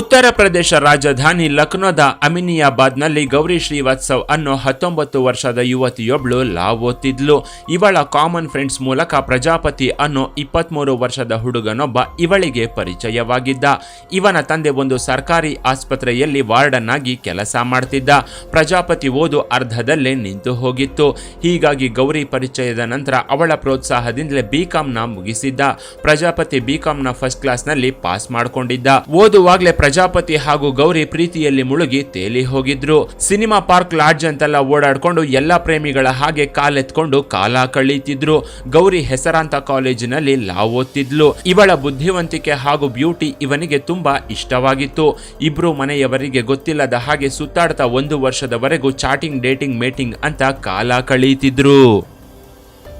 ಉತ್ತರ ಪ್ರದೇಶ ರಾಜಧಾನಿ ಲಕ್ನೋದ ಅಮಿನಿಯಾಬಾದ್ನಲ್ಲಿ ಗೌರಿ ಶ್ರೀವಾತ್ಸವ್ ಅನ್ನೋ ಹತ್ತೊಂಬತ್ತು ವರ್ಷದ ಯುವತಿಯೊಬ್ಳು ಲಾವ್ ಓದ್ತಿದ್ಲು ಇವಳ ಕಾಮನ್ ಫ್ರೆಂಡ್ಸ್ ಮೂಲಕ ಪ್ರಜಾಪತಿ ಅನ್ನೋ ಇಪ್ಪತ್ಮೂರು ವರ್ಷದ ಹುಡುಗನೊಬ್ಬ ಇವಳಿಗೆ ಪರಿಚಯವಾಗಿದ್ದ. ಇವನ ತಂದೆ ಒಂದು ಸರ್ಕಾರಿ ಆಸ್ಪತ್ರೆಯಲ್ಲಿ ವಾರ್ಡನ್ ಆಗಿ ಕೆಲಸ ಮಾಡ್ತಿದ್ದ. ಪ್ರಜಾಪತಿ ಓದು ಅರ್ಧದಲ್ಲೇ ನಿಂತು ಹೋಗಿತ್ತು. ಹೀಗಾಗಿ ಗೌರಿ ಪರಿಚಯದ ನಂತರ ಅವಳ ಪ್ರೋತ್ಸಾಹದಿಂದಲೇ ಬಿಕಾಂನ ಮುಗಿಸಿದ್ದ. ಪ್ರಜಾಪತಿ ಬಿಕಾಂನ ಫಸ್ಟ್ ಕ್ಲಾಸ್ನಲ್ಲಿ ಪಾಸ್ ಮಾಡ್ಕೊಂಡಿದ್ದ. ಓದುವಾಗ್ಲೇ ಪ್ರಜಾಪತಿ ಹಾಗೂ ಗೌರಿ ಪ್ರೀತಿಯಲ್ಲಿ ಮುಳುಗಿ ತೇಲಿ ಹೋಗಿದ್ರು. ಸಿನಿಮಾ ಪಾರ್ಕ್ ಲಾಡ್ಜ್ ಅಂತೆಲ್ಲ ಓಡಾಡ್ಕೊಂಡು ಎಲ್ಲ ಪ್ರೇಮಿಗಳ ಹಾಗೆ ಕಾಲೆತ್ಕೊಂಡು ಕಾಲ ಕಳೀತಿದ್ರು. ಗೌರಿ ಹೆಸರಾಂತ ಕಾಲೇಜಿನಲ್ಲಿ ಲಾ ಓದ್ತಿದ್ಲು. ಇವಳ ಬುದ್ಧಿವಂತಿಕೆ ಹಾಗೂ ಬ್ಯೂಟಿ ಇವನಿಗೆ ತುಂಬಾ ಇಷ್ಟವಾಗಿತ್ತು. ಇಬ್ರು ಮನೆಯವರಿಗೆ ಗೊತ್ತಿಲ್ಲದ ಹಾಗೆ ಸುತ್ತಾಡ್ತಾ ಒಂದು ವರ್ಷದವರೆಗೂ ಚಾಟಿಂಗ್, ಡೇಟಿಂಗ್, ಮೇಟಿಂಗ್ ಅಂತ ಕಾಲ ಕಳೀತಿದ್ರು.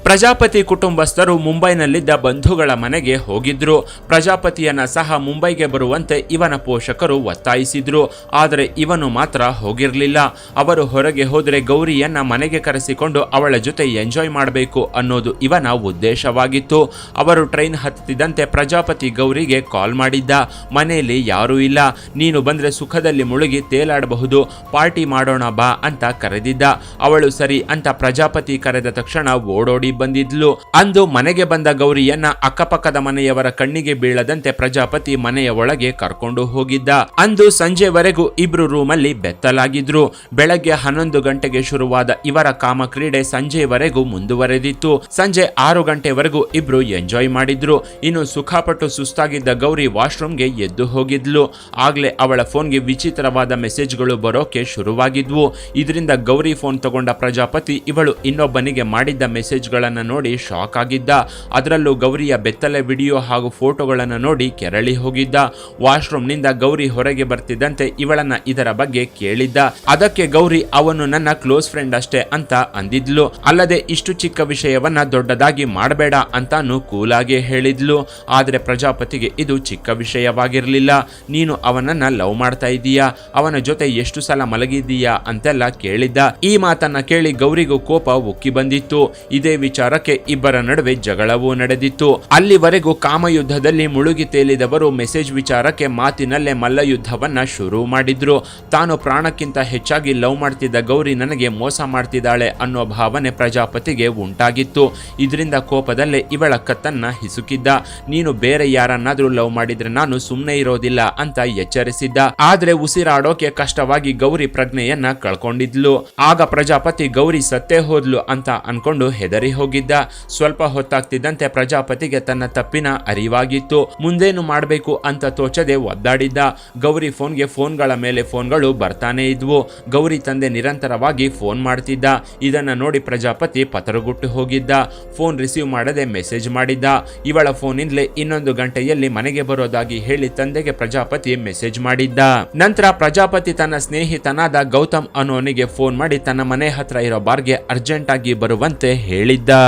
ಪ್ರಜಾಪತಿ ಕುಟುಂಬಸ್ಥರು ಮುಂಬೈನಲ್ಲಿದ್ದ ಬಂಧುಗಳ ಮನೆಗೆ ಹೋಗಿದ್ರು. ಪ್ರಜಾಪತಿಯನ್ನ ಸಹ ಮುಂಬೈಗೆ ಬರುವಂತೆ ಇವನ ಪೋಷಕರು ಒತ್ತಾಯಿಸಿದ್ರು. ಆದರೆ ಇವನು ಮಾತ್ರ ಹೋಗಿರಲಿಲ್ಲ. ಅವರು ಹೊರಗೆ ಹೋದರೆ ಗೌರಿಯನ್ನ ಮನೆಗೆ ಕರೆಸಿಕೊಂಡು ಅವಳ ಜೊತೆ ಎಂಜಾಯ್ ಮಾಡಬೇಕು ಅನ್ನೋದು ಇವನ ಉದ್ದೇಶವಾಗಿತ್ತು. ಅವರು ಟ್ರೈನ್ ಹತ್ತಿದಂತೆ ಪ್ರಜಾಪತಿ ಗೌರಿಗೆ ಕಾಲ್ ಮಾಡಿದ್ದ. ಮನೆಯಲ್ಲಿ ಯಾರೂ ಇಲ್ಲ. ನೀನು ಬಂದರೆ ಸುಖದಲ್ಲಿ ಮುಳುಗಿ ತೇಲಾಡಬಹುದು. ಪಾರ್ಟಿ ಮಾಡೋಣ ಬಾ ಅಂತ ಕರೆದಿದ್ದ. ಅವಳು ಸರಿ ಅಂತ ಪ್ರಜಾಪತಿ ಕರೆದ ತಕ್ಷಣ ಓಡೋಡಿ ಬಂದಿದ್ಲು. ಅಂದು ಮನೆಗೆ ಬಂದ ಗೌರಿಯನ್ನ ಅಕ್ಕಪಕ್ಕದ ಮನೆಯವರ ಕಣ್ಣಿಗೆ ಬೀಳದಂತೆ ಪ್ರಜಾಪತಿ ಮನೆಯ ಒಳಗೆ ಕರ್ಕೊಂಡು ಹೋಗಿದ್ದ. ಅಂದು ಸಂಜೆವರೆಗೂ ಇಬ್ರು ರೂಮಲ್ಲಿ ಬೆತ್ತಲಾಗಿದ್ರು. ಬೆಳಗ್ಗೆ ಹನ್ನೊಂದು ಗಂಟೆಗೆ ಶುರುವಾದ ಇವರ ಕಾಮ ಕ್ರೀಡೆ ಸಂಜೆವರೆಗೂ ಮುಂದುವರೆದಿತ್ತು. ಸಂಜೆ ಆರು ಗಂಟೆವರೆಗೂ ಇಬ್ರು ಎಂಜಾಯ್ ಮಾಡಿದ್ರು. ಇನ್ನು ಸುಖಪಟ್ಟು ಸುಸ್ತಾಗಿದ್ದ ಗೌರಿ ವಾಶ್ರೂಮ್ಗೆ ಎದ್ದು ಹೋಗಿದ್ಲು. ಆಗ್ಲೇ ಅವಳ ಫೋನ್ಗೆ ವಿಚಿತ್ರವಾದ ಮೆಸೇಜ್ಗಳು ಬರೋಕೆ ಶುರುವಾಗಿದ್ವು. ಇದರಿಂದ ಗೌರಿ ಫೋನ್ ತಗೊಂಡ ಪ್ರಜಾಪತಿ, ಇವಳು ಇನ್ನೊಬ್ಬನಿಗೆ ಮಾಡಿದ್ದ ಮೆಸೇಜ್ಗಳನ್ನ ನೋಡಿ ಶಾಕ್ ಆಗಿದ್ದ. ಅದರಲ್ಲೂ ಗೌರಿಯ ಬೆತ್ತಲೆ ವಿಡಿಯೋ ಹಾಗೂ ಫೋಟೋಗಳನ್ನು ನೋಡಿ ಕೆರಳಿ ಹೋಗಿದ್ದ. ವಾಶ್ರೂಮ್ನಿಂದ ಗೌರಿ ಹೊರಗೆ ಬರ್ತಿದ್ದಂತೆ ಇವಳನ್ನ ಇದರ ಬಗ್ಗೆ ಕೇಳಿದ್ದ. ಅದಕ್ಕೆ ಗೌರಿ, ಅವನು ನನ್ನ ಕ್ಲೋಸ್ ಫ್ರೆಂಡ್ ಅಷ್ಟೇ ಅಂತ ಅಂದಿದ್ಲು. ಅಲ್ಲದೆ ಇಷ್ಟು ಚಿಕ್ಕ ವಿಷಯವನ್ನ ದೊಡ್ಡದಾಗಿ ಮಾಡಬೇಡ ಅಂತಾನು ಕೂಲಾಗಿ ಹೇಳಿದ್ಲು. ಆದರೆ ಪ್ರಜಾಪತಿಗೆ ಇದು ಚಿಕ್ಕ ವಿಷಯವಾಗಿರಲಿಲ್ಲ. ನೀನು ಅವನನ್ನ ಲವ್ ಮಾಡ್ತಾ ಇದೀಯಾ ಅವನ ಜೊತೆ ಎಷ್ಟು ಸಲ ಮಲಗಿದ್ದೀಯಾ? ಅಂತೆಲ್ಲ ಕೇಳಿದ್ದ. ಈ ಮಾತನ್ನ ಕೇಳಿ ಗೌರಿಗೂ ಕೋಪ ಉಕ್ಕಿ ಬಂದಿತ್ತು. ಇದೇ ವಿಚಾರಕ್ಕೆ ಇಬ್ಬರ ನಡುವೆ ಜಗಳವೂ ನಡೆದಿತ್ತು. ಅಲ್ಲಿವರೆಗೂ ಕಾಮಯುದ್ಧದಲ್ಲಿ ಮುಳುಗಿ ತೇಲಿದವರು ಮೆಸೇಜ್ ವಿಚಾರಕ್ಕೆ ಮಾತಿನಲ್ಲೇ ಮಲ್ಲಯುದ್ಧವನ್ನ ಶುರು ಮಾಡಿದ್ರು. ತಾನು ಪ್ರಾಣಕ್ಕಿಂತ ಹೆಚ್ಚಾಗಿ ಲವ್ ಮಾಡ್ತಿದ್ದ ಗೌರಿ ನನಗೆ ಮೋಸ ಮಾಡ್ತಿದ್ದಾಳೆ ಅನ್ನೋ ಭಾವನೆ ಪ್ರಜಾಪತಿಗೆ ಉಂಟಾಗಿತ್ತು. ಇದರಿಂದ ಕೋಪದಲ್ಲೇ ಇವಳ ಕತ್ತನ್ನ ಹಿಸುಕಿದ್ದ. ನೀನು ಬೇರೆ ಯಾರನ್ನಾದ್ರೂ ಲವ್ ಮಾಡಿದ್ರೆ ನಾನು ಸುಮ್ಮನೆ ಇರೋದಿಲ್ಲ ಅಂತ ಎಚ್ಚರಿಸಿದ್ದ. ಆದ್ರೆ ಉಸಿರಾಡೋಕೆ ಕಷ್ಟವಾಗಿ ಗೌರಿ ಪ್ರಜ್ಞೆಯನ್ನ ಕಳ್ಕೊಂಡಿದ್ಲು. ಆಗ ಪ್ರಜಾಪತಿ ಗೌರಿ ಸತ್ತೇ ಹೋದ್ಲು ಅಂತ ಅನ್ಕೊಂಡು ಹೆದರಿ ಹೋಗಿದ್ದ. ಸ್ವಲ್ಪ ಹೊತ್ತಾಗ್ತಿದ್ದಂತೆ ಪ್ರಜಾಪತಿಗೆ ತನ್ನ ತಪ್ಪಿನ ಅರಿವಾಗಿತ್ತು. ಮುಂದೇನು ಮಾಡಬೇಕು ಅಂತ ತೋಚದೆ ಒದ್ದಾಡಿದ್ದ. ಗೌರಿ ಫೋನ್ಗೆ ಫೋನ್ಗಳ ಮೇಲೆ ಫೋನ್ಗಳು ಬರ್ತಾನೆ ಇದ್ವು. ಗೌರಿ ತಂದೆ ನಿರಂತರವಾಗಿ ಫೋನ್ ಮಾಡ್ತಿದ್ದ. ಇದನ್ನ ನೋಡಿ ಪ್ರಜಾಪತಿ ಪತರಗುಟ್ಟು ಹೋಗಿದ್ದ. ಫೋನ್ ರಿಸೀವ್ ಮಾಡದೆ ಮೆಸೇಜ್ ಮಾಡಿದ್ದ. ಇವಳ ಫೋನಿಂದಲೇ ಇನ್ನೊಂದು ಗಂಟೆಯಲ್ಲಿ ಮನೆಗೆ ಬರೋದಾಗಿ ಹೇಳಿ ತಂದೆಗೆ ಪ್ರಜಾಪತಿ ಮೆಸೇಜ್ ಮಾಡಿದ್ದ. ನಂತರ ಪ್ರಜಾಪತಿ ತನ್ನ ಸ್ನೇಹಿತನಾದ ಗೌತಮ್ ಅನ್ನೋನಿಗೆ ಫೋನ್ ಮಾಡಿ ತನ್ನ ಮನೆ ಹತ್ರ ಇರೋ ಬಾರ್ಗೆ ಅರ್ಜೆಂಟ್ ಆಗಿ ಬರುವಂತೆ ಹೇಳಿದ್ದ. จ้า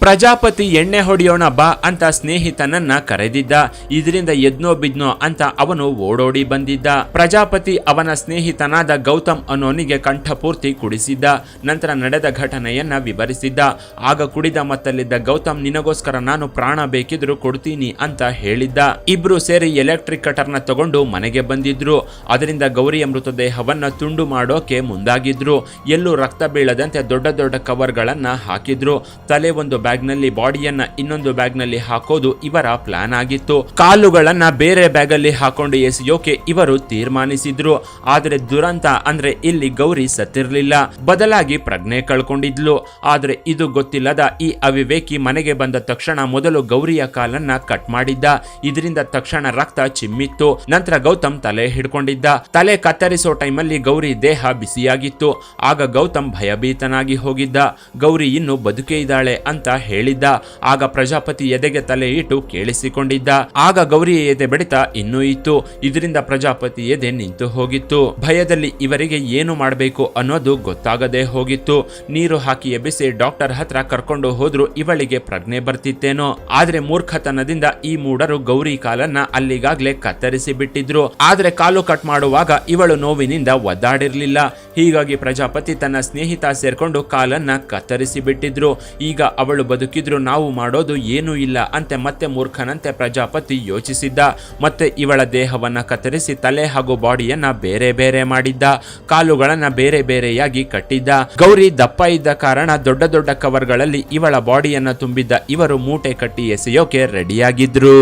ಪ್ರಜಾಪತಿ ಎಣ್ಣೆ ಹೊಡೆಯೋಣ ಬಾ ಅಂತ ಸ್ನೇಹಿತನನ್ನ ಕರೆದಿದ್ದ. ಇದರಿಂದ ಎದ್ನೋ ಬಿದ್ನೋ ಅಂತ ಅವನು ಓಡೋಡಿ ಬಂದಿದ್ದ. ಪ್ರಜಾಪತಿ ಅವನ ಸ್ನೇಹಿತನಾದ ಗೌತಮ್ ಅನ್ನೋನಿಗೆ ಕಂಠಪೂರ್ತಿ ಕುಡಿಸಿದ್ದ. ನಂತರ ನಡೆದ ಘಟನೆಯನ್ನ ವಿವರಿಸಿದ್ದ. ಆಗ ಕುಡಿದ ಮತ್ತಲ್ಲಿದ್ದ ಗೌತಮ್, ನಿನಗೋಸ್ಕರ ನಾನು ಪ್ರಾಣ ಬೇಕಿದ್ರು ಕೊಡ್ತೀನಿ ಅಂತ ಹೇಳಿದ್ದ. ಇಬ್ರು ಸೇರಿ ಎಲೆಕ್ಟ್ರಿಕ್ ಕಟರ್ನ ತಗೊಂಡು ಮನೆಗೆ ಬಂದಿದ್ರು. ಅದರಿಂದ ಗೌರಿಯ ಮೃತದೇಹವನ್ನ ತುಂಡು ಮಾಡೋಕೆ ಮುಂದಾಗಿದ್ರು. ಎಲ್ಲೂ ರಕ್ತ ಬೀಳದಂತೆ ದೊಡ್ಡ ದೊಡ್ಡ ಕವರ್ಗಳನ್ನ ಹಾಕಿದ್ರು. ತಲೆ ಒಂದು ಬ್ಯಾಗ್ನಲ್ಲಿ ಬಾಡಿಯನ್ನ ಇನ್ನೊಂದು ಬ್ಯಾಗ್ನಲ್ಲಿ ಹಾಕೋದು ಇವರ ಪ್ಲಾನ್ ಆಗಿತ್ತು. ಕಾಲುಗಳನ್ನ ಬೇರೆ ಬ್ಯಾಗಲ್ಲಿ ಹಾಕೊಂಡು ಎಸೆಯೋಕೆ ಇವರು ತೀರ್ಮಾನಿಸಿದ್ರು. ಆದ್ರೆ ದುರಂತ ಅಂದ್ರೆ ಇಲ್ಲಿ ಗೌರಿ ಸತ್ತಿರ್ಲಿಲ್ಲ. ಬದಲಾಗಿ ಪ್ರಜ್ಞೆ ಕಳ್ಕೊಂಡಿದ್ಲು. ಆದ್ರೆ ಇದು ಗೊತ್ತಿಲ್ಲದ ಈ ಅವಿವೇಕಿ ಮನೆಗೆ ಬಂದ ತಕ್ಷಣ ಮೊದಲು ಗೌರಿಯ ಕಾಲನ್ನ ಕಟ್ ಮಾಡಿದ್ದ. ಇದರಿಂದ ತಕ್ಷಣ ರಕ್ತ ಚಿಮ್ಮಿತ್ತು. ನಂತರ ಗೌತಮ್ ತಲೆ ಹಿಡ್ಕೊಂಡಿದ್ದ. ತಲೆ ಕತ್ತರಿಸೋ ಟೈಮಲ್ಲಿ ಗೌರಿ ದೇಹ ಬಿಸಿಯಾಗಿತ್ತು. ಆಗ ಗೌತಮ್ ಭಯಭೀತನಾಗಿ ಹೋಗಿದ್ದ. ಗೌರಿ ಇನ್ನು ಬದುಕೇ ಇದ್ದಾಳೆ ಅಂತ ಹೇಳಿದ್ದ. ಆಗ ಪ್ರಜಾಪತಿ ಎದೆಗೆ ತಲೆ ಇಟ್ಟು ಕೇಳಿಸಿಕೊಂಡಿದ್ದ. ಆಗ ಗೌರಿಯ ಎದೆ ಬಡಿತ ಇನ್ನೂ ಇತ್ತು. ಇದರಿಂದ ಪ್ರಜಾಪತಿ ಎದೆ ನಿಂತು ಹೋಗಿತ್ತು. ಭಯದಲ್ಲಿ ಇವರಿಗೆ ಏನು ಮಾಡಬೇಕು ಅನ್ನೋದು ಗೊತ್ತಾಗದೆ ಹೋಗಿತ್ತು. ನೀರು ಹಾಕಿ ಎಬ್ಬಿಸಿ ಡಾಕ್ಟರ್ ಹತ್ರ ಕರ್ಕೊಂಡು ಹೋದ್ರು ಇವಳಿಗೆ ಪ್ರಜ್ಞೆ ಬರ್ತಿತ್ತೇನೋ. ಆದ್ರೆ ಮೂರ್ಖತನದಿಂದ ಈ ಮೂಡರು ಗೌರಿ ಕಾಲನ್ನ ಅಲ್ಲಿಗಾಗ್ಲೇ ಕತ್ತರಿಸಿ ಬಿಟ್ಟಿದ್ರು. ಆದ್ರೆ ಕಾಲು ಕಟ್ ಮಾಡುವಾಗ ಇವಳು ನೋವಿನಿಂದ ಒದ್ದಾಡಿರ್ಲಿಲ್ಲ. ಹೀಗಾಗಿ ಪ್ರಜಾಪತಿ ತನ್ನ ಸ್ನೇಹಿತ ಸೇರ್ಕೊಂಡು ಕಾಲನ್ನ ಕತ್ತರಿಸಿ ಬಿಟ್ಟಿದ್ರು. ಈಗ ಅವಳು ಬದುಕಿದ್ರು ನಾವು ಮಾಡೋದು ಏನೂ ಇಲ್ಲ ಅಂತೆ ಮತ್ತೆ ಮೂರ್ಖನಂತೆ ಪ್ರಜಾಪತಿ ಯೋಚಿಸಿದ್ದ. ಮತ್ತೆ ಇವಳ ದೇಹವನ್ನ ಕತ್ತರಿಸಿ ತಲೆ ಹಾಗೂ ಬಾಡಿಯನ್ನ ಬೇರೆ ಬೇರೆ ಮಾಡಿದ್ದ. ಕಾಲುಗಳನ್ನ ಬೇರೆ ಬೇರೆಯಾಗಿ ಕಟ್ಟಿದ್ದ. ಗೌರಿ ದಪ್ಪ ಇದ್ದ ಕಾರಣ ದೊಡ್ಡ ದೊಡ್ಡ ಕವರ್ಗಳಲ್ಲಿ ಇವಳ ಬಾಡಿಯನ್ನ ತುಂಬಿದ್ದ. ಇವರು ಮೂಟೆ ಕಟ್ಟಿ ಎಸೆಯೋಕೆ ರೆಡಿಯಾಗಿದ್ರು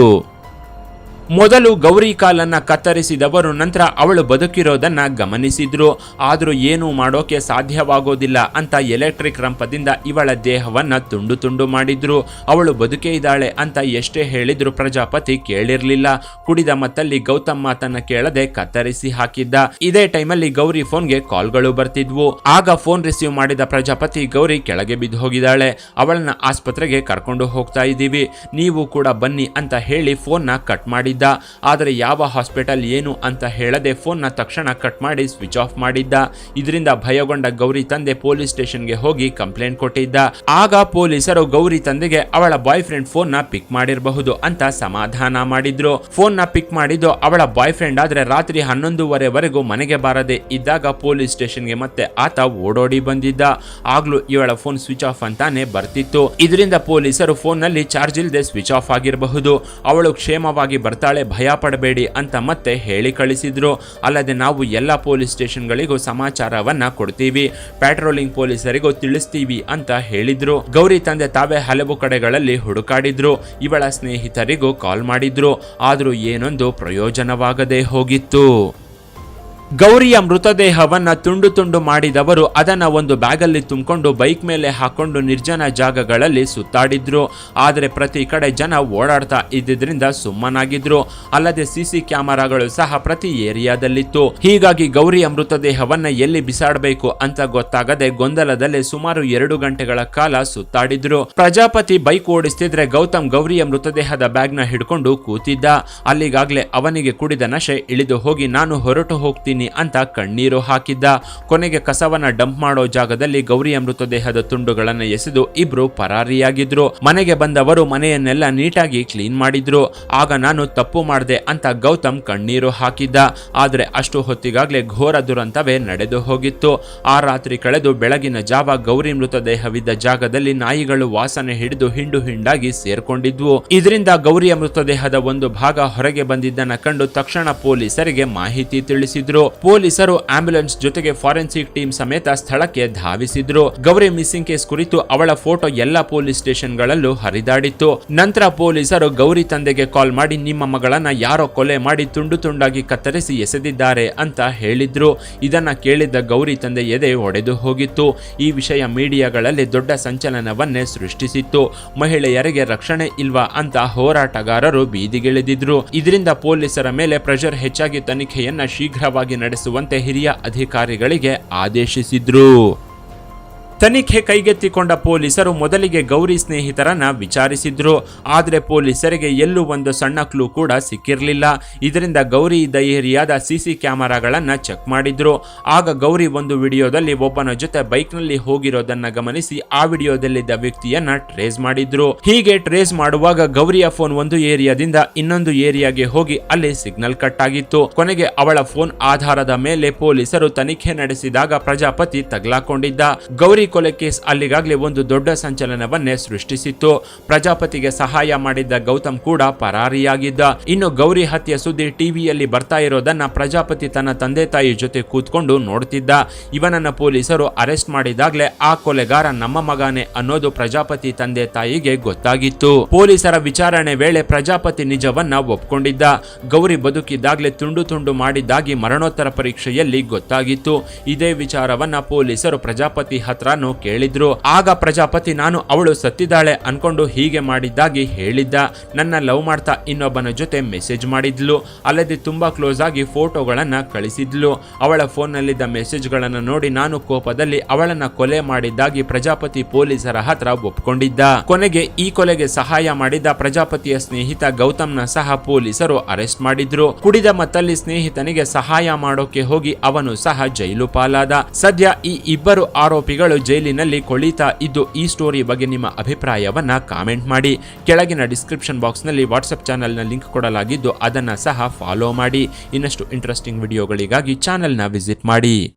ಮೊದಲು ಗೌರಿ ಕಾಲನ್ನ ಕತ್ತರಿಸಿದವರು, ನಂತರ ಅವಳು ಬದುಕಿರೋದನ್ನ ಗಮನಿಸಿದ್ರು. ಆದರೂ ಏನೂ ಮಾಡೋಕೆ ಸಾಧ್ಯವಾಗೋದಿಲ್ಲ ಅಂತ ಎಲೆಕ್ಟ್ರಿಕ್ ರಂಪದಿಂದ ಇವಳ ದೇಹವನ್ನ ತುಂಡು ತುಂಡು ಮಾಡಿದ್ರು. ಅವಳು ಬದುಕೇ ಇದ್ದಾಳೆ ಅಂತ ಎಷ್ಟೇ ಹೇಳಿದ್ರು ಪ್ರಜಾಪತಿ ಕೇಳಿರ್ಲಿಲ್ಲ. ಕುಡಿದ ಮತ್ತಲ್ಲಿ ಗೌತಮ್ ಮಾತನ್ನ ಕೇಳದೆ ಕತ್ತರಿಸಿ ಹಾಕಿದ್ದ. ಇದೇ ಟೈಮಲ್ಲಿ ಗೌರಿ ಫೋನ್ಗೆ ಕಾಲ್ಗಳು ಬರ್ತಿದ್ವು. ಆಗ ಫೋನ್ ರಿಸೀವ್ ಮಾಡಿದ ಪ್ರಜಾಪತಿ ಗೌರಿ ಕೆಳಗೆ ಬಿದ್ದು ಹೋಗಿದ್ದಾಳೆ. ಅವಳನ್ನ ಆಸ್ಪತ್ರೆಗೆ ಕರ್ಕೊಂಡು ಹೋಗ್ತಾ ಇದ್ದೀವಿ. ನೀವು ಕೂಡ ಬನ್ನಿ ಅಂತ ಹೇಳಿ ಫೋನ್ನ ಕಟ್ ಮಾಡಿದ್ದ, ಆದರೆ ಯಾವ ಹಾಸ್ಪಿಟಲ್ ಏನು ಅಂತ ಹೇಳದೆ ಫೋನ್ನ ತಕ್ಷಣ ಕಟ್ ಮಾಡಿ ಸ್ವಿಚ್ ಆಫ್ ಮಾಡಿದ್ದ. ಇದರಿಂದ ಭಯಗೊಂಡ ಗೌರಿ ತಂದೆ ಪೊಲೀಸ್ ಸ್ಟೇಷನ್ಗೆ ಹೋಗಿ ಕಂಪ್ಲೇಂಟ್ ಕೊಟ್ಟಿದ್ದ. ಆಗ ಪೊಲೀಸರು ಗೌರಿ ತಂದೆಗೆ ಅವಳ ಬಾಯ್ ಫ್ರೆಂಡ್ ಫೋನ್ನ ಪಿಕ್ ಮಾಡಿರಬಹುದು ಅಂತ ಸಮಾಧಾನ ಮಾಡಿದ್ರು. ಫೋನ್ನ ಪಿಕ್ ಮಾಡಿದ್ದು ಅವಳ ಬಾಯ್ ಫ್ರೆಂಡ್ ಆದ್ರೆ ರಾತ್ರಿ ಹನ್ನೊಂದುವರೆವರೆಗೂ ಮನೆಗೆ ಬಾರದೆ ಇದ್ದಾಗ ಪೊಲೀಸ್ ಸ್ಟೇಷನ್ಗೆ ಮತ್ತೆ ಆತ ಓಡೋಡಿ ಬಂದಿದ್ದ. ಆಗ್ಲೂ ಇವಳ ಫೋನ್ ಸ್ವಿಚ್ ಆಫ್ ಅಂತಾನೆ ಬರ್ತಿತ್ತು. ಇದರಿಂದ ಪೊಲೀಸರು ಫೋನ್ನಲ್ಲಿ ಚಾರ್ಜ್ ಇಲ್ಲದೆ ಸ್ವಿಚ್ ಆಫ್ ಆಗಿರಬಹುದು. ಅವಳು ಕ್ಷೇಮವಾಗಿ ಬರ್ತಾಳೆ ಭಯ ಪಡಬೇಡಿ ಅಂತ ಮತ್ತೆ ಹೇಳಿ ಕಳಿಸಿದ್ರು. ಅಲ್ಲದೆ ನಾವು ಎಲ್ಲ ಪೊಲೀಸ್ ಸ್ಟೇಷನ್ಗಳಿಗೂ ಸಮಾಚಾರವನ್ನ ಕೊಡ್ತೀವಿ. ಪ್ಯಾಟ್ರೋಲಿಂಗ್ ಪೊಲೀಸರಿಗೂ ತಿಳಿಸ್ತೀವಿ ಅಂತ ಹೇಳಿದ್ರು. ಗೌರಿ ತಂದೆ ತಾವೇ ಹಲವು ಕಡೆಗಳಲ್ಲಿ ಹುಡುಕಾಡಿದ್ರು. ಇವಳ ಸ್ನೇಹಿತರಿಗೂ ಕಾಲ್ ಮಾಡಿದ್ರು. ಆದರೂ ಏನೊಂದು ಪ್ರಯೋಜನವಾಗದೆ ಹೋಗಿತ್ತು. ಗೌರಿಯ ಮೃತದೇಹವನ್ನ ತುಂಡು ತುಂಡು ಮಾಡಿದವರು ಅದನ್ನ ಒಂದು ಬ್ಯಾಗಲ್ಲಿ ತುಂಬಿಕೊಂಡು ಬೈಕ್ ಮೇಲೆ ಹಾಕೊಂಡು ನಿರ್ಜನ ಜಾಗಗಳಲ್ಲಿ ಸುತ್ತಾಡಿದ್ರು. ಆದರೆ ಪ್ರತಿ ಕಡೆ ಜನ ಓಡಾಡ್ತಾ ಇದ್ದಿದ್ರಿಂದ ಸುಮ್ಮನಾಗಿದ್ರು. ಅಲ್ಲದೆ ಸಿಸಿ ಕ್ಯಾಮೆರಾಗಳು ಸಹ ಪ್ರತಿ ಏರಿಯಾದಲ್ಲಿತ್ತು. ಹೀಗಾಗಿ ಗೌರಿಯ ಮೃತದೇಹವನ್ನು ಎಲ್ಲಿ ಬಿಸಾಡಬೇಕು ಅಂತ ಗೊತ್ತಾಗದೆ ಗೊಂದಲದಲ್ಲಿ ಸುಮಾರು ಎರಡು ಗಂಟೆಗಳ ಕಾಲ ಸುತ್ತಾಡಿದ್ರು. ಪ್ರಜಾಪತಿ ಬೈಕ್ ಓಡಿಸ್ತಿದ್ರೆ ಗೌತಮ್ ಗೌರಿಯ ಮೃತದೇಹದ ಬ್ಯಾಗ್ನ ಹಿಡ್ಕೊಂಡು ಕೂತಿದ್ದ. ಅಲ್ಲಿಗಾಗಲೇ ಅವನಿಗೆ ಕುಡಿದ ನಶೆ ಇಳಿದು ಹೋಗಿ ನಾನು ಹೊರಟು ಹೋಗ್ತೀನಿ ಅಂತ ಕಣ್ಣೀರು ಹಾಕಿದ್ದ. ಕೊನೆಗೆ ಕಸವನ್ನ ಡಂಪ್ ಮಾಡೋ ಜಾಗದಲ್ಲಿ ಗೌರಿಯ ಮೃತದೇಹದ ತುಂಡುಗಳನ್ನು ಎಸೆದು ಇಬ್ರು ಪರಾರಿಯಾಗಿದ್ರು. ಮನೆಗೆ ಬಂದವರು ಮನೆಯನ್ನೆಲ್ಲ ನೀಟಾಗಿ ಕ್ಲೀನ್ ಮಾಡಿದ್ರು. ಆಗ ನಾನು ತಪ್ಪು ಮಾಡಿದೆ ಅಂತ ಗೌತಮ್ ಕಣ್ಣೀರು ಹಾಕಿದ್ದ. ಆದ್ರೆ ಅಷ್ಟು ಹೊತ್ತಿಗಾಗ್ಲೇ ಘೋರ ದುರಂತವೇ ನಡೆದು ಹೋಗಿತ್ತು. ಆ ರಾತ್ರಿ ಕಳೆದು ಬೆಳಗಿನ ಜಾವ ಗೌರಿ ಮೃತದೇಹವಿದ್ದ ಜಾಗದಲ್ಲಿ ನಾಯಿಗಳು ವಾಸನೆ ಹಿಡಿದು ಹಿಂಡು ಹಿಂಡಾಗಿ ಸೇರ್ಕೊಂಡಿದ್ವು. ಇದರಿಂದ ಗೌರಿಯ ಮೃತದೇಹದ ಒಂದು ಭಾಗ ಹೊರಗೆ ಬಂದಿದ್ದನ್ನ ಕಂಡು ತಕ್ಷಣ ಪೊಲೀಸರಿಗೆ ಮಾಹಿತಿ ತಿಳಿಸಿದ್ರು. ಪೊಲೀಸರು ಆಂಬ್ಯುಲೆನ್ಸ್ ಜೊತೆಗೆ ಫಾರೆನ್ಸಿಕ್ ಟೀಮ್ ಸಮೇತ ಸ್ಥಳಕ್ಕೆ ಧಾವಿಸಿದ್ರು. ಗೌರಿ ಮಿಸ್ಸಿಂಗ್ ಕೇಸ್ ಕುರಿತು ಅವಳ ಫೋಟೋ ಎಲ್ಲ ಪೊಲೀಸ್ ಸ್ಟೇಷನ್ಗಳಲ್ಲೂ ಹರಿದಾಡಿತ್ತು. ನಂತರ ಪೊಲೀಸರು ಗೌರಿ ತಂದೆಗೆ ಕಾಲ್ ಮಾಡಿ, ನಿಮ್ಮ ಮಗಳನ್ನ ಯಾರೋ ಕೊಲೆ ಮಾಡಿ ತುಂಡು ತುಂಡಾಗಿ ಕತ್ತರಿಸಿ ಎಸೆದಿದ್ದಾರೆ ಅಂತ ಹೇಳಿದ್ರು. ಇದನ್ನ ಕೇಳಿದ್ದ ಗೌರಿ ತಂದೆ ಎದೆ ಒಡೆದು ಹೋಗಿತ್ತು. ಈ ವಿಷಯ ಮೀಡಿಯಾಗಳಲ್ಲಿ ದೊಡ್ಡ ಸಂಚಲನವನ್ನೇ ಸೃಷ್ಟಿಸಿತ್ತು. ಮಹಿಳೆಯರಿಗೆ ರಕ್ಷಣೆ ಇಲ್ವಾ ಅಂತ ಹೋರಾಟಗಾರರು ಬೀದಿಗಿಳಿದಿದ್ರು. ಇದರಿಂದ ಪೊಲೀಸರ ಮೇಲೆ ಪ್ರೆಷರ್ ಹೆಚ್ಚಾಗಿ ತನಿಖೆಯನ್ನ ಶೀಘ್ರವಾಗಿ ನಡೆಸುವಂತೆ ಹಿರಿಯ ಅಧಿಕಾರಿಗಳಿಗೆ ಆದೇಶಿಸಿದ್ರು. ತನಿಖೆ ಕೈಗೆತ್ತಿಕೊಂಡ ಪೊಲೀಸರು ಮೊದಲಿಗೆ ಗೌರಿ ಸ್ನೇಹಿತರನ್ನ ವಿಚಾರಿಸಿದ್ರು. ಆದರೆ ಪೊಲೀಸರಿಗೆ ಎಲ್ಲೂ ಒಂದು ಸಣ್ಣ ಕ್ಲೂ ಕೂಡ ಸಿಕ್ಕಿರಲಿಲ್ಲ. ಇದರಿಂದ ಗೌರಿ ಇದ್ದ ಸಿಸಿ ಕ್ಯಾಮೆರಾಗಳನ್ನ ಚೆಕ್ ಮಾಡಿದ್ರು. ಆಗ ಗೌರಿ ಒಂದು ವಿಡಿಯೋದಲ್ಲಿ ಒಬ್ಬನ ಜೊತೆ ಬೈಕ್ನಲ್ಲಿ ಹೋಗಿರೋದನ್ನ ಗಮನಿಸಿ ಆ ವಿಡಿಯೋದಲ್ಲಿದ್ದ ವ್ಯಕ್ತಿಯನ್ನ ಟ್ರೇಸ್ ಮಾಡಿದ್ರು. ಹೀಗೆ ಟ್ರೇಸ್ ಮಾಡುವಾಗ ಗೌರಿಯ ಫೋನ್ ಒಂದು ಏರಿಯಾದಿಂದ ಇನ್ನೊಂದು ಏರಿಯಾಗೆ ಹೋಗಿ ಅಲ್ಲಿ ಸಿಗ್ನಲ್ ಕಟ್ ಆಗಿತ್ತು. ಕೊನೆಗೆ ಅವಳ ಫೋನ್ ಆಧಾರದ ಮೇಲೆ ಪೊಲೀಸರು ತನಿಖೆ ನಡೆಸಿದಾಗ ಪ್ರಜಾಪತಿ ತಗ್ಲಾಕೊಂಡಿದ್ದ. ಗೌರಿ ಕೊಲೆ ಕೇಸ್ ಅಲ್ಲಿಗಾಗಲೇ ಒಂದು ದೊಡ್ಡ ಸಂಚಲನವನ್ನೇ ಸೃಷ್ಟಿಸಿತ್ತು. ಪ್ರಜಾಪತಿಗೆ ಸಹಾಯ ಮಾಡಿದ್ದ ಗೌತಮ್ ಕೂಡ ಪರಾರಿಯಾಗಿದ್ದ. ಇನ್ನು ಗೌರಿ ಹತ್ಯೆ ಸುದ್ದಿ ಟಿವಿಯಲ್ಲಿ ಬರ್ತಾ ಇರೋದನ್ನ ಪ್ರಜಾಪತಿ ತನ್ನ ತಂದೆ ತಾಯಿ ಜೊತೆ ಕೂತ್ಕೊಂಡು ನೋಡ್ತಿದ್ದ. ಇವನನ್ನ ಪೊಲೀಸರು ಅರೆಸ್ಟ್ ಮಾಡಿದಾಗ್ಲೇ ಆ ಕೊಲೆಗಾರ ನಮ್ಮ ಮಗನೇ ಅನ್ನೋದು ಪ್ರಜಾಪತಿ ತಂದೆ ತಾಯಿಗೆ ಗೊತ್ತಾಗಿತ್ತು. ಪೊಲೀಸರ ವಿಚಾರಣೆ ವೇಳೆ ಪ್ರಜಾಪತಿ ನಿಜವನ್ನ ಒಪ್ಕೊಂಡಿದ್ದ. ಗೌರಿ ಬದುಕಿದ್ದಾಗಲೇ ತುಂಡು ತುಂಡು ಮಾಡಿದ್ದಾಗಿ ಮರಣೋತ್ತರ ಪರೀಕ್ಷೆಯಲ್ಲಿ ಗೊತ್ತಾಗಿತ್ತು. ಇದೇ ವಿಚಾರವನ್ನ ಪೊಲೀಸರು ಪ್ರಜಾಪತಿ ಹತ್ರನೂ ಕೇಳಿದ್ರು. ಆಗ ಪ್ರಜಾಪತಿ, ನಾನು ಅವಳು ಸತ್ತಿದ್ದಾಳೆ ಅನ್ಕೊಂಡು ಹೀಗೆ ಮಾಡಿದ್ದಾಗಿ ಹೇಳಿದ್ದ. ನನ್ನ ಲವ್ ಮಾಡ್ತಾ ಇನ್ನೊಬ್ಬನ ಜೊತೆ ಮೆಸೇಜ್ ಮಾಡಿದ್ಲು. ಅಲ್ಲದೆ ತುಂಬಾ ಕ್ಲೋಸ್ ಆಗಿ ಫೋಟೋಗಳನ್ನ ಕಳಿಸಿದ್ಲು. ಅವಳ ಫೋನ್ನಲ್ಲಿದ್ದ ಮೆಸೇಜ್ಗಳನ್ನು ನೋಡಿ ನಾನು ಕೋಪದಲ್ಲಿ ಅವಳನ್ನ ಕೊಲೆ ಮಾಡಿದ್ದಾಗಿ ಪ್ರಜಾಪತಿ ಪೊಲೀಸರ ಹತ್ರ ಒಪ್ಕೊಂಡಿದ್ದ. ಕೊನೆಗೆ ಈ ಕೊಲೆಗೆ ಸಹಾಯ ಮಾಡಿದ್ದ ಪ್ರಜಾಪತಿಯ ಸ್ನೇಹಿತ ಗೌತಮ್ನ ಸಹ ಪೊಲೀಸರು ಅರೆಸ್ಟ್ ಮಾಡಿದ್ರು. ಕುಡಿದ ಮತ್ತಲ್ಲಿ ಸ್ನೇಹಿತನಿಗೆ ಸಹಾಯ ಮಾಡೋಕೆ ಹೋಗಿ ಅವನು ಸಹ ಜೈಲು ಪಾಲಾದ. ಸದ್ಯ ಈ ಇಬ್ಬರು ಆರೋಪಿಗಳು ಜೈಲಿನಲ್ಲಿ ಕೊಳಿತಾ ಇದ್ದು ಈ ಸ್ಟೋರಿ ಬಗ್ಗೆ ನಿಮ್ಮ ಅಭಿಪ್ರಾಯವನ್ನ ಕಾಮೆಂಟ್ ಮಾಡಿ. ಕೆಳಗಿನ ಡಿಸ್ಕ್ರಿಪ್ಷನ್ ಬಾಕ್ಸ್ನಲ್ಲಿ ವಾಟ್ಸಪ್ ಚಾನೆಲ್ನ ಲಿಂಕ್ ಕೊಡಲಾಗಿದ್ದು ಅದನ್ನ ಸಹ ಫಾಲೋ ಮಾಡಿ. ಇನ್ನಷ್ಟು ಇಂಟ್ರೆಸ್ಟಿಂಗ್ ವಿಡಿಯೋಗಳಿಗಾಗಿ ಚಾನೆಲ್ನ ವಿಸಿಟ್ ಮಾಡಿ.